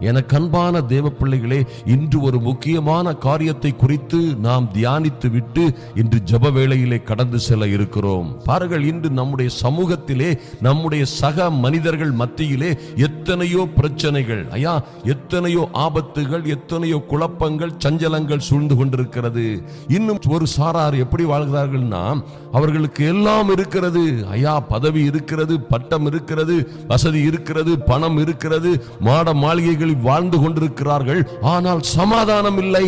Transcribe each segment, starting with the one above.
எனக்கு அன்பான தேவ பிள்ளைகளே இன்று ஒரு முக்கியமான காரியத்தை குறித்து நாம் தியானித்து விட்டு இன்று ஜப வேளையிலே கடந்து செல்ல இருக்கிறோம். பாருங்கள் இன்று நம்முடைய சமூகத்திலே நம்முடைய சக மனிதர்கள் மத்தியிலே எத்தனையோ பிரச்சனைகள் ஐயா எத்தனையோ ஆபத்துகள் எத்தனையோ குழப்பங்கள் சஞ்சலங்கள் சூழ்ந்து கொண்டிருக்கிறது. இன்னும் ஒரு சாரார் எப்படி வாழ்கிறார்கள்னா அவர்களுக்கு எல்லாம் இருக்கிறது. ஐயா பதவி இருக்கிறது பட்டம் இருக்கிறது வசதி இருக்கிறது பணம் இருக்கிறது மாட மாளிகைகள் மாளிகைகளில் வாழ்ந்து கொண்டிருக்கிறார்கள். ஆனால் சமாதானம் இல்லை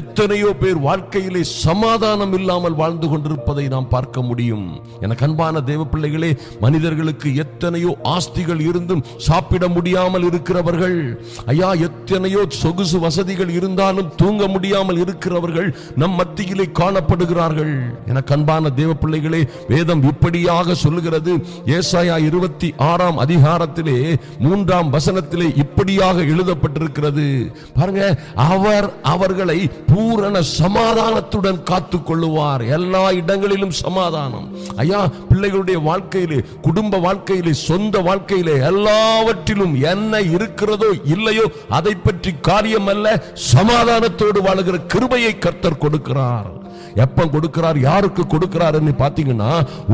எத்தனையோ பேர் வாழ்க்கையிலே சமாதானம் இல்லாமல் வாழ்ந்து கொண்டிருப்பதை நாம் பார்க்க முடியும். என கண்பான தேவ பிள்ளைகளே மனிதர்களுக்கு எத்தனையோ ஆஸ்திகள் இருந்தும் சாப்பிட முடியாமல் இருக்கிறவர்கள் ஐயா எத்தனையோ சொகுசு வசதிகள் இருந்தாலும் தூங்க முடியாமல் இருக்கிறவர்கள் நம் மத்தியிலே காணப்படுகிறார்கள். என கண்பான தேவ பிள்ளைகளே வேதம் இப்படியாக சொல்லுகிறது. ஏசாயா இருபத்தி ஆறாம் அதிகாரத்திலே மூன்றாம் வசனத்திலே இப்படியாக எழுதப்பட்டிருக்கிறது. பாருங்க அவர் அவர்களை பூரண சமாதானத்துடன் காத்து கொள்ளுவார் எல்லா இடங்களிலும் சமாதானம். ஐயா பிள்ளைகளுடைய வாழ்க்கையிலே குடும்ப வாழ்க்கையிலே சொந்த வாழ்க்கையிலே எல்லாவற்றிலும் என்ன இருக்கிறதோ இல்லையோ அதை பற்றி காரியம் அல்ல சமாதானத்தோடு வாழுகிற கிருபையை கர்த்தர் கொடுக்கிறார். எப்ப கொடுக்கிறார் யாருக்கு கொடுக்கிறாருன்னு பாத்தீங்கன்னா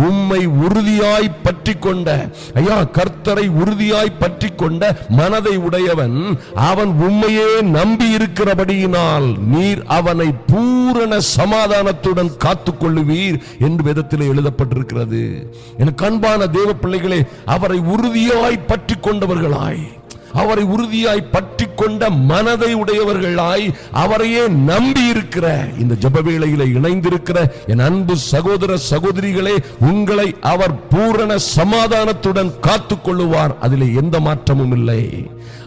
உம்மை உறுதியாய் பற்றி கொண்ட ஐயா கர்த்தரை உறுதியாய் பற்றி கொண்ட மனதை உடையவன் அவன் உண்மையே நம்பி இருக்கிறபடியினால் நீர் அவனை பூரண சமாதானத்துடன் காத்துக் கொள்ளுவீர் என்று விதத்தில் எழுதப்பட்டிருக்கிறது. எனக்கு அன்பான தேவ பிள்ளைகளே அவரை உறுதியாய் பற்றி கொண்டவர்களாய் அவரை உறுதியாய் பற்றி கொண்ட மனதை உடையவர்களாய் அவரையே நம்பி இருக்கிற இந்த ஜபவேளையில இணைந்திருக்கிற என் அன்பு சகோதர சகோதரிகளே உங்களை அவர் பூரண சமாதானத்துடன் காத்துக் கொள்ளுவார் அதில் எந்த மாற்றமும் இல்லை.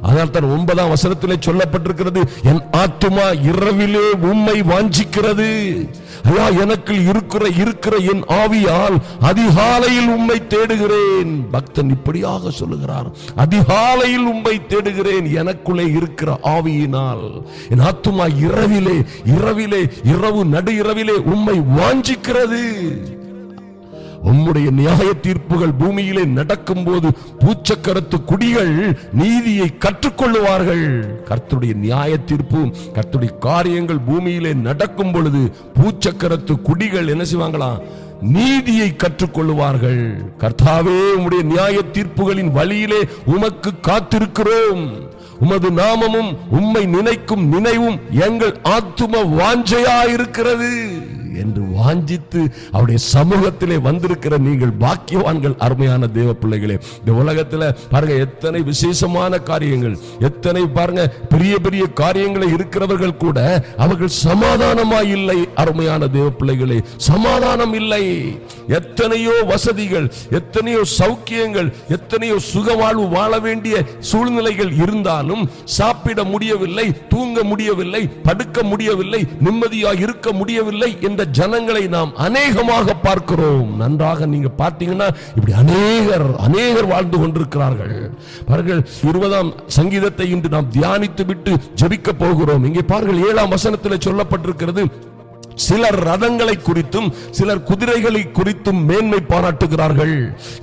அதனால் தான் ஒன்பதாம் வசனத்திலே சொல்லப்பட்டிருக்கிறது என் ஆத்துமா இரவிலே உண்மை வாஞ்சிக்கிறது. ஐயா எனக்கு இருக்கிற இருக்கிற என் ஆவியால் அதிகாலையில் உண்மை தேடுகிறேன். பக்தன் இப்படியாக சொல்லுகிறார் அதிகாலையில் உண்மை உம்மை தேடுகிறேன். எனக்குள்ளே இருக்கிற ஆவியினால் என் ஆத்துமா இரவிலே இரவிலே இரவு நடு இரவிலே உம்மை வாஞ்சிக்கிறது. உம்முடைய நியாய தீர்ப்புகள் பூமியிலே நடக்கும் போது பூச்சக்கரத்து குடிகள் நீதியை கற்றுக்கொள்ளுவார்கள். கர்த்துடைய நியாய தீர்ப்பு கர்த்துடைய காரியங்கள் பூமியிலே நடக்கும் பொழுது பூச்சக்கரத்து குடிகள் என்ன செய்வாங்களாம்? நீதியை கற்றுக்கொள்ளுவார்கள். கர்த்தாவே உம்முடைய நியாய தீர்ப்புகளின் வழியிலே உமக்கு காத்திருக்கிறோம். உமது நாமமும் உம்மை நினைக்கும் நினைவும் எங்கள் ஆத்தும வாஞ்சையாயிருக்கிறது. என்று வாஞ்சித்து அவருடைய சமூகத்திலே வந்திருக்கிற நீங்கள் பாக்கியவான்கள் அருமையான தேவ பிள்ளைகளே. இந்த உலகத்தில் பாருங்க எத்தனை விசேஷமான காரியங்கள். எத்தனை பாருங்க பெரிய பெரிய காரியங்களை இருக்கிறவர்கள் கூட அவர்கள் சமாதானமாய் இல்லை அருமையான தேவ பிள்ளைகளே. சமாதானம் இல்லை. எத்தனையோ வசதிகள் எத்தனையோ சௌக்கியங்கள் எத்தனையோ சுகவாழ்வு வாழ வேண்டிய சூழ்நிலைகள் இருந்தாலும் சாப்பிட முடியவில்லை தூங்க முடியவில்லை படுக்க முடியவில்லை நிம்மதியாக இருக்க முடியவில்லை என்ற ஜனங்களை நாம் அநேகமாக பார்க்கிறோம். நன்றாக நீங்க பார்த்தீங்கன்னா இப்படி அநேகர் அநேகர் வாழ்ந்து கொண்டிருக்கிறார்கள். பாருங்கள் இருபதாம் சங்கீதத்தை இன்று நாம் தியானித்து விட்டு ஜபிக்க போகிறோம். இங்கே பாருங்கள் ஏழாம் வசனத்தில் சொல்லப்பட்டிருக்கிறது சிலர் ரதங்களை குறித்தும் சிலர் குதிரைகளை குறித்தும் மேன்மை பாராட்டுகிறார்கள்.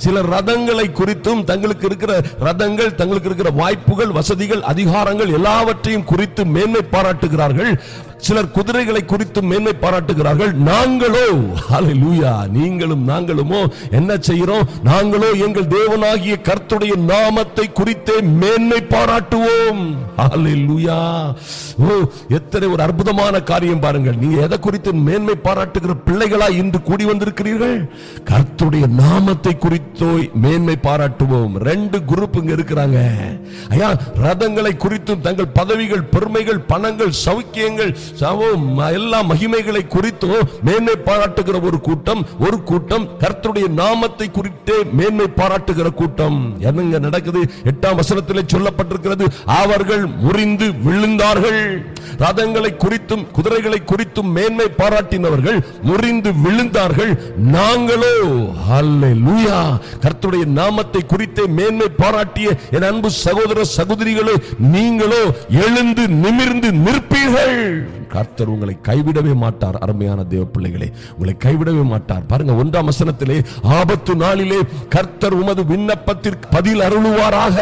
சிலர் ரதங்களை குறித்தும் தங்களுக்கு இருக்கிற ரதங்கள் தங்களுக்கு இருக்கிற வாய்ப்புகள் வசதிகள் அதிகாரங்கள் எல்லாவற்றையும் குறித்து மேன்மை பாராட்டுகிறார்கள். சிலர் குதிரைகளை குறித்து மேன்மை பாராட்டுகிறார்கள். நாங்களோ ஹalleluya நீங்களும் நாங்களுமோ என்ன செய்கிறோம்? நாங்களோ எங்கள் தேவனாகிய கர்த்துடைய நாமத்தை குறித்தே மேன்மை பாராட்டுவோம். ஹalleluya. ஓ எத்தனை ஒரு அற்புதமான காரியம் பாருங்கள். நீங்க எதை குறித்து மேன்மை பாராட்டுகிற பிள்ளைகளா இன்று கூடி வந்திருக்கிறீர்கள்? கர்த்துடைய நாமத்தை குறித்தோ மேன்மை பாராட்டுவோம். ரெண்டு குரூப் இங்க இருக்கிறாங்க. ஐயா ரதங்களை குறித்தும் தங்கள் பதவிகள் பெருமைகள் பணங்கள் சௌக்கியங்கள் எல்லா மகிமைகளை குறித்தும் மேன்மை பாராட்டுகிற ஒரு கூட்டம் ஒரு கூட்டம் கர்த்தருடைய நாமத்தை குறித்தே மேன்மை பாராட்டுகிற கூட்டம். என்னங்க நடக்குது? எட்டாம் வசனத்திலே சொல்லப்பட்டிருக்கிறது அவர்கள் முறிந்து விழுந்தார்கள். ரதங்களை குறித்தும் குதிரைகளை குறித்தும் மேன்மை பாராட்டினவர்கள் முறிந்து விழுந்தார்கள். நாங்களோ அல்லேலூயா கர்த்தருடைய நாமத்தை குறித்தே மேன்மை பாராட்டிய என் அன்பு சகோதர சகோதரிகளே நீங்களோ எழுந்து நிமிர்ந்து நிற்பீர்கள். கர்த்தர் உங்களை கைவிடவே மாட்டார் அருமையான தேவ பிள்ளைகளே. உங்களை கைவிடவே மாட்டார். பாருங்க ஒன்றாம் வசனத்திலே ஆபத்து நாளிலே கர்த்தர் உமது விண்ணப்பத்திற்கு பதில் அருளுவாராக.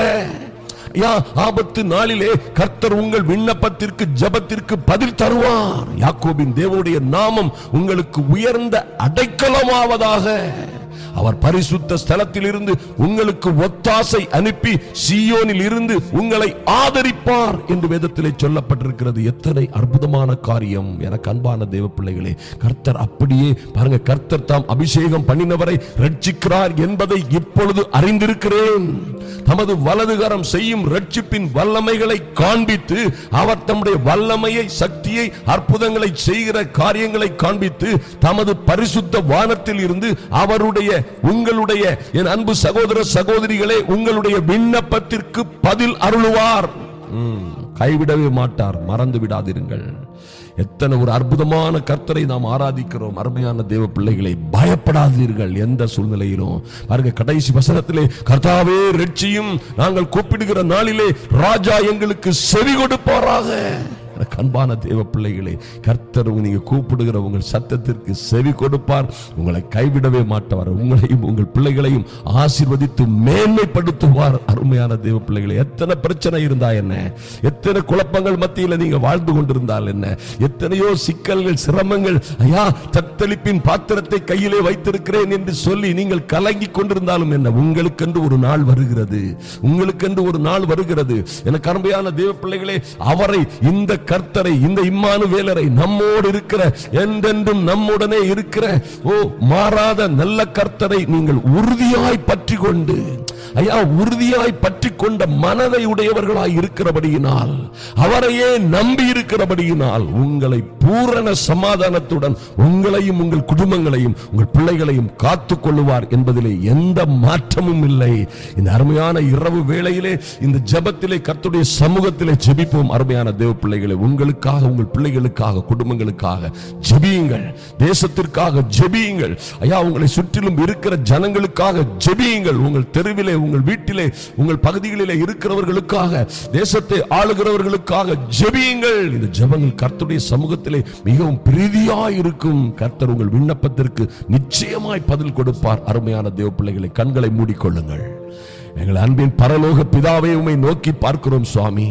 யா ஆபத்து நாளிலே கர்த்தர் உங்கள் விண்ணப்பத்திற்கு ஜெபத்திற்கு பதில் தருவார். யாக்கோபின் தேவனுடைய நாமம் உங்களுக்கு உயர்ந்த அடைக்கலமாவதாக. அவர் பரிசுத்த ஸ்தலத்தில் இருந்து உங்களுக்கு ஒத்தாசை அனுப்பி சியோனில் இருந்து உங்களை ஆதரிப்பார் என்று வேதத்திலே சொல்லப்பட்டிருக்கிறது. எத்தனை அற்புதமான காரியம். எனக்கு அன்பான தேவ பிள்ளைகளே கர்த்தர் அப்படியே பாருங்க கர்த்தர் தாம் அபிஷேகம் பண்ணினவரை ரட்சிக்கிறார் என்பதை இப்பொழுது அறிந்திருக்கிறேன். தமது வலதுகரம் செய்யும் ரட்சிப்பின் வல்லமைகளை காண்பித்து அவர் தம்முடைய வல்லமையை சக்தியை அற்புதங்களை செய்கிற காரியங்களை காண்பித்து தமது பரிசுத்த வானத்தில் இருந்து அவருடைய உங்களுடைய என் அன்பு சகோதர சகோதரிகளே உங்களுடைய விண்ணப்பத்திற்கு பதில் அருளுவார். கைவிடவே மாட்டார். மறந்து விடாதிருங்கள். எத்தனை ஒரு அற்புதமான கர்த்தரை நாம் ஆராதிக்கிறோம். அருமையான தேவ பிள்ளைகளை பயப்படாதீர்கள் எந்த சூழ்நிலையிலும். பாருங்க கடைசி வசனத்திலே கர்த்தாவே ரட்சியும் நாங்கள் கூப்பிடுகிற நாளிலே ராஜா எங்களுக்கு செவி கொடுப்பாராக. அன்பான தேவ பிள்ளைகளே கர்த்தர் நீங்க கூப்பிடுகிற உங்கள் சத்தத்திற்கு செவி கொடுப்பார். உங்களை கைவிடவே மாட்டார் உங்களையும் உங்கள் பிள்ளைகளையும் ஆசீர்வதித்து மேன்மைப்படுத்துவார். அருமையான தேவ பிள்ளைகளே எத்தனை பிரச்சனை இருந்தா என்ன? எத்தனை குழப்பங்கள் மத்தியில் நீங்க வாழ்ந்து கொண்டிருந்தால் என்ன? எத்தனையோ சிக்கல்கள் சிரமங்கள் ஐயா தத்தளிப்பின் பாத்திரத்தை கையிலே வைத்திருக்கிறேன் என்று சொல்லி நீங்கள் கலங்கி கொண்டிருந்தாலும் என்ன? உங்களுக்கென்று ஒரு நாள் வருகிறது. உங்களுக்கென்று ஒரு நாள் வருகிறது. எனக்கு அருமையான தேவ பிள்ளைகளே அவரை இந்த கர்த்தரை இந்த இம்மானு வேலரை நம்மோடு இருக்கிற என்றென்றும் நம்முடனே இருக்கிற ஓ மாறாத நல்ல கர்த்தரை நீங்கள் உறுதியாய் பற்றி கொண்டு ஐயா உறுதியாய் பற்றி கொண்ட மனதை உடையவர்களாய் இருக்கிறபடியினால் அவரையே நம்பி இருக்கிறபடியினால் உங்களை பூரண சமாதானத்துடன் உங்களையும் உங்கள் குடும்பங்களையும் உங்கள் பிள்ளைகளையும் காத்து கொள்ளுவார் என்பதிலே எந்த மாற்றமும் இல்லை. இந்த அருமையான இரவு வேளையிலே இந்த ஜபத்திலே கத்துடைய சமூகத்திலே ஜெபிப்போம். அருமையான தேவ பிள்ளைகளை உங்களுக்காக உங்கள் பிள்ளைகளுக்காக குடும்பங்களுக்காக ஜெபியுங்கள். தேசத்திற்காக ஜெபியுங்கள். ஐயா உங்களை சுற்றிலும் இருக்கிற ஜனங்களுக்காக ஜெபியுங்கள். உங்கள் தெருவிலே உங்கள் வீட்டிலே உங்கள் பகுதிகளிலே இருக்கிறவர்களுக்காக தேசத்தை ஆளுகிறவர்களுக்காக ஜெபியுங்கள். இந்த ஜெபங்கள் கர்த்தருடைய சமூகத்திலே மிகவும் பிரீதியாய் இருக்கும் கர்த்தர் உங்கள் விண்ணப்பத்திற்கு நிச்சயமாய் பதில் கொடுப்பார். அருமையான தேவ பிள்ளைகளை கண்களை மூடிக்கொள்ளுங்கள். எங்கள் அன்பின் பரலோக பிதாவை உம்மை நோக்கி பார்க்கிறோம் சுவாமி.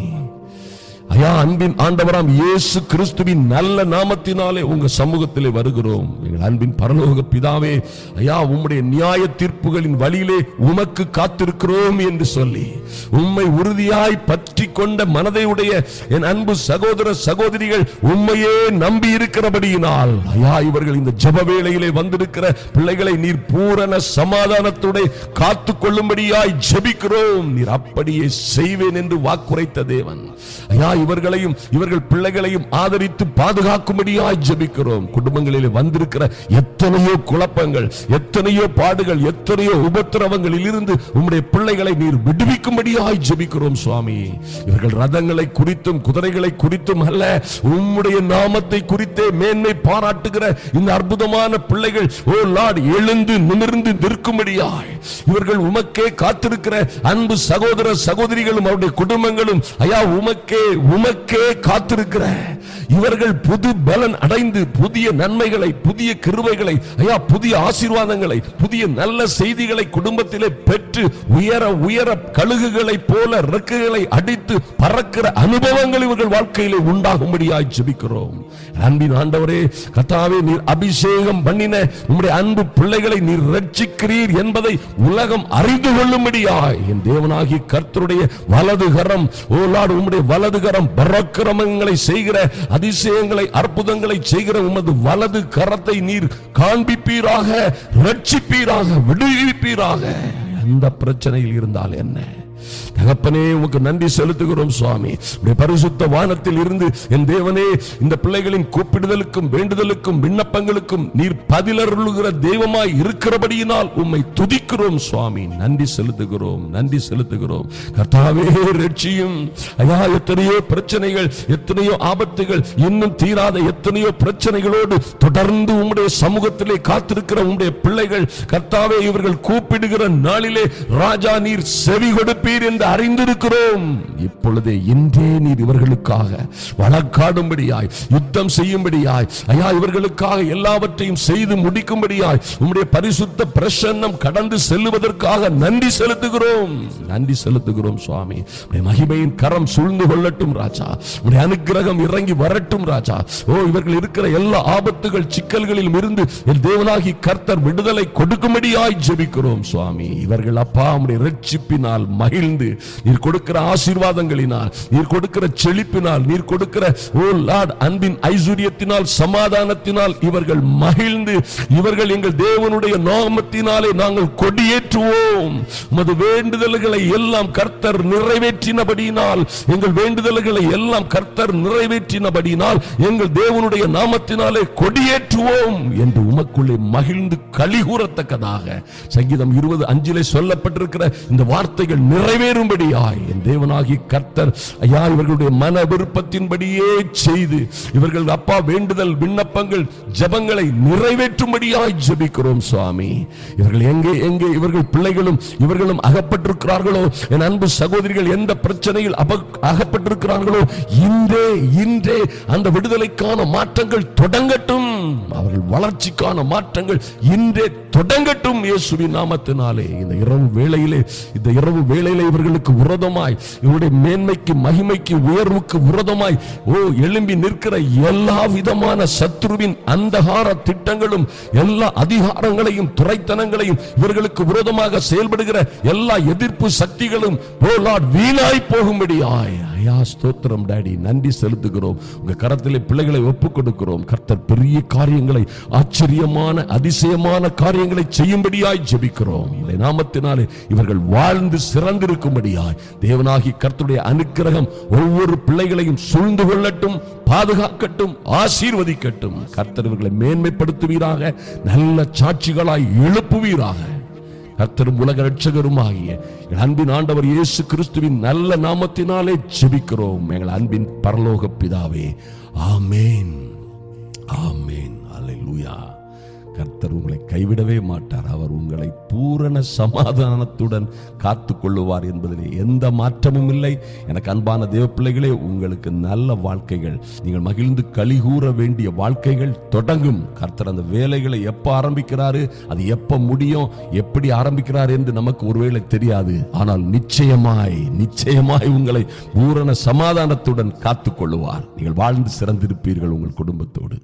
ஐயா அன்பின் ஆண்டவராம் இயேசு கிறிஸ்துவின் நல்ல நாமத்தினாலே உங்க சமூகத்திலே வருகிறோம். எங்கள் அன்பின் பரலோக பிதாவே ஐயா உம்முடைய நியாய தீர்ப்புகளின் வழியிலே உமக்கு காத்திருக்கிறோம் என்று சொல்லி உம்மை உறுதியாய் பற்றி கொண்ட மனதை உடைய என் அன்பு சகோதர சகோதரிகள் உம்மையே நம்பி இருக்கிறபடியினால் ஐயா இவர்கள் இந்த ஜப வேளையிலே வந்திருக்கிற பிள்ளைகளை நீர் பூரண சமாதானத்துடைய காத்து கொள்ளும்படியாய் ஜெபிக்கிறோம். நீர் அப்படியே செய்வேன் என்று வாக்குரைத்த தேவன். ஐயா இவர்களையும் இவர்கள் பிள்ளைகளையும் ஆதரித்து பாதுகாக்கும்படியாய் ஜபிக்கிறோம். குடும்பங்களில் வந்திருக்கிற எத்தனையோ குழப்பங்கள் எத்தனையோ பாடுகள் எத்தனையோ உபத்திரவங்களில் இருந்து உம்முடைய பிள்ளைகளை நீர் விடுவிக்கும்படியாய் ஜபிக்கிறோம் சுவாமி. இவர்கள் ரதங்களை குறித்தும் குதிரைகளை குறித்தும் அல்ல உம்முடைய நாமத்தை குறித்தே மேன்மை பாராட்டுகிற இந்த அற்புதமான பிள்ளைகள் ஓ லார்ட் எழுந்து நிமிர்ந்து நிற்கும்படியாய். இவர்கள் உமக்கே காத்திருக்கிற அன்பு சகோதர சகோதரிகளும் அவருடைய குடும்பங்களும் ஐயா உமக்கே உமக்கே காத்திருக்கிற. இவர்கள் புது பலன் அடைந்து புதிய நன்மைகளை புதிய கிருவைகளை ஐயா புதிய ஆசீர்வாதங்களை புதிய நல்ல செய்திகளை குடும்பத்திலே பெற்று உயர உயர கழுகுகளைப் போல ரெக்குகளை அடித்து பறக்கிற அனுபவங்கள் இவர்கள் வாழ்க்கையிலே உண்டாகும்படியாய் ஜெபிக்கிறோம். அன்பின் ஆண்டவரே கத்தாவே நீர் அபிஷேகம் பண்ணின உம்முடைய அன்பு பிள்ளைகளை நீர் ரட்சிக்கிறீர் என்பதை உலகம் அறிந்து கொள்ளும்படியாய். என் தேவனாகி கர்த்தருடைய வலது கரம் ஓ லார்ட் உம்முடைய வலதுகரம் கரம் பரக்கிரமங்களை செய்கிற அதிசயங்களை அற்புதங்களை செய்கிற உமது வலது கரத்தை நீர் காண்பிப்பீராக ரட்சிப்பீராக விடுவிப்பீராக. எந்த பிரச்சனையில் இருந்தால் என்ன? தகப்பனே உமக்கு நன்றி செலுத்துகிறோம் சுவாமி. பரிசுத்த வானத்தில் இருந்து என் தேவனே இந்த பிள்ளைகளின் கூப்பிடுதலுக்கும் வேண்டுதலுக்கும் விண்ணப்பங்களுக்கும் நீர் பதிலருளுகிற தெய்வமாய் இருக்கிறபடியினால் உம்மை துதிக்கிறோம் சுவாமி. நன்றி செலுத்துகிறோம் நன்றி செலுத்துகிறோம். கர்த்தாவே ரட்சியும். ஐயா எத்தனையோ பிரச்சனைகள் எத்தனையோ ஆபத்துகள் இன்னும் தீராத எத்தனையோ பிரச்சனைகளோடு தொடர்ந்து உம்முடைய சமூகத்திலே காத்திருக்கிற உம்முடைய பிள்ளைகள் கர்த்தாவே இவர்கள் கூப்பிடுகிற நாளிலே ராஜா நீர் செவி கொடுப்பீர். நீர் என்று அறிந்திருக்கிறோம். இப்பொழுதே இன்றே நீர் இவர்களுக்காக வழக்காடும்படியாய் யுத்தம் செய்யும்படியாய் ஐயா இவர்களுக்காக எல்லாவற்றையும் செய்து முடிக்கும்படியாய் உம்முடைய பரிசுத்த பிரசன்னம் கடந்து செல்லுவதற்காக நன்றி செலுத்துகிறோம். நன்றி செலுத்துகிறோம் சுவாமி. மகிமையின் கரம் சூழ்ந்து கொள்ளட்டும் ராஜா. உடைய அனுக்கிரகம் இறங்கி வரட்டும் ராஜா. ஓ இவர்கள் இருக்கிற எல்லா ஆபத்துகள் சிக்கல்களிலும் இருந்து என் தேவனாகி கர்த்தர் விடுதலை கொடுக்கும்படியாய் ஜெபிக்கிறோம் சுவாமி. இவர்கள் அப்பா உடைய ரட்சிப்பினால் மகிழ்ந்து நீர் கொடுக்கிற ஆசீர்வாதங்களினால் நீர் கொடுக்கிற செழிப்பினால் நீர் கொடுக்கிற ஓ லார்ட் அன்பின் ஐஸ்வர்யத்தினால் சமாதானத்தினால் இவர்கள் மகிழ்ந்து இவர்கள் எங்கள் தேவனுடைய நாமத்தினாலே நாங்கள் கொடியேற்றுவோம். உமது வேண்டுதல்களை எல்லாம் கர்த்தர் நிறைவேற்றினபடியினால் எங்கள் வேண்டுதல்களை எல்லாம் கர்த்தர் நிறைவேற்றினபடியினால் எங்கள் தேவனுடைய நாமத்தினாலே கொடியேற்றுவோம் என்று உமக்குள்ளே மகிழ்ந்து கலிகூறத்தக்கதாக சங்கீதம் இருபது அஞ்சிலே சொல்லப்பட்டிருக்கிற இந்த வார்த்தைகள் நிறை நிறைவேறும்படியாய். என் தேவனாகி கர்த்தர் ஐயா இவர்களுடைய மன விருப்பத்தின்படியே செய்து இவர்கள் அப்பா வேண்டுதல் விண்ணப்பங்கள் ஜபங்களை நிறைவேற்றும்படியாய் ஜபிக்கிறோம் சுவாமி. இவர்கள் எங்கே எங்கே இவர்கள் பிள்ளைகளும் இவர்களும் அகப்பட்டிருக்கிறார்களோ என் அன்பு சகோதரிகள் எந்த பிரச்சனையில் அகப்பட்டிருக்கிறார்களோ இன்றே இன்றே அந்த விடுதலைக்கான மாற்றங்கள் தொடங்கட்டும். அவர்கள் வளர்ச்சிக்கான மாற்றங்கள் இன்றே தொடங்கட்டும் இயேசுவின் நாமத்தினாலே. இந்த இரவு வேளையிலே இந்த இரவு வேளையிலே இவர்களுக்கு விரோதமாய் இவருடைய மேன்மைக்கு மகிமைக்கு உயர்வுக்கு விரோதமாய் ஓ எழும்பி நிற்கிற எல்லா விதமான சத்ருவின் அந்தகார திட்டங்களும் எல்லா அதிகாரங்களையும் துறைத்தனங்களையும் இவர்களுக்கு விரோதமாக செயல்படுகிற எல்லா எதிர்ப்பு சக்திகளும் ஓ வீணாய் போகும்படியாய். ஐயா ஸ்தோத்திரம் டாடி. நன்றி செலுத்துகிறோம். உங்க கரத்திலே பிள்ளைகளை ஒப்புக் கொடுக்கிறோம் கர்த்தர் பெரிய காரியங்களை ஆச்சரியமான அதிசயமான காரியங்களை செய்யும்படியாய் ஜெபிக்கிறோம். உம்முடைய நாமத்தினாலே இவர்கள் வாழ்ந்து சிறந்திருக்கும்படியாய் தேவனாகி கர்த்தருடைய அனுக்கிரகம் ஒவ்வொரு பிள்ளைகளையும் சூழ்ந்து கொள்ளட்டும் பாதுகாக்கட்டும் ஆசீர்வதிக்கட்டும். கர்த்தர் இவர்களை மேன்மைப்படுத்துவீராக நல்ல சாட்சிகளாய் எழுப்புவீராக. கர்த்தரும் உலக ரட்சகரும் ஆகிய எங்கள் அன்பின் ஆண்டவர் இயேசு கிறிஸ்துவின் நல்ல நாமத்தினாலே ஜெபிக்கிறோம். எங்கள் அன்பின் பரலோக பிதாவே. ஆமேன். ஆமேன். அலை லூயா கர்த்தர் உங்களை கைவிடவே மாட்டார். அவர் உங்களை பூரண சமாதானத்துடன் காத்து கொள்ளுவார் என்பதிலே எந்த மாற்றமும் இல்லை. எனக்கு அன்பான தேவ பிள்ளைகளே உங்களுக்கு நல்ல வாழ்க்கைகள் நீங்கள் மகிழ்ந்து கலிகூற வேண்டிய வாழ்க்கைகள் தொடங்கும். கர்த்தர் அந்த வேலைகளை எப்போ ஆரம்பிக்கிறாரு அது எப்போ முடியும் எப்படி ஆரம்பிக்கிறார் என்று நமக்கு ஒருவேளை தெரியாது. ஆனால் நிச்சயமாய் நிச்சயமாய் உங்களை பூரண சமாதானத்துடன் காத்துக்கொள்ளுவார். நீங்கள் வாழ்ந்து சிறந்திருப்பீர்கள் உங்கள் குடும்பத்தோடு.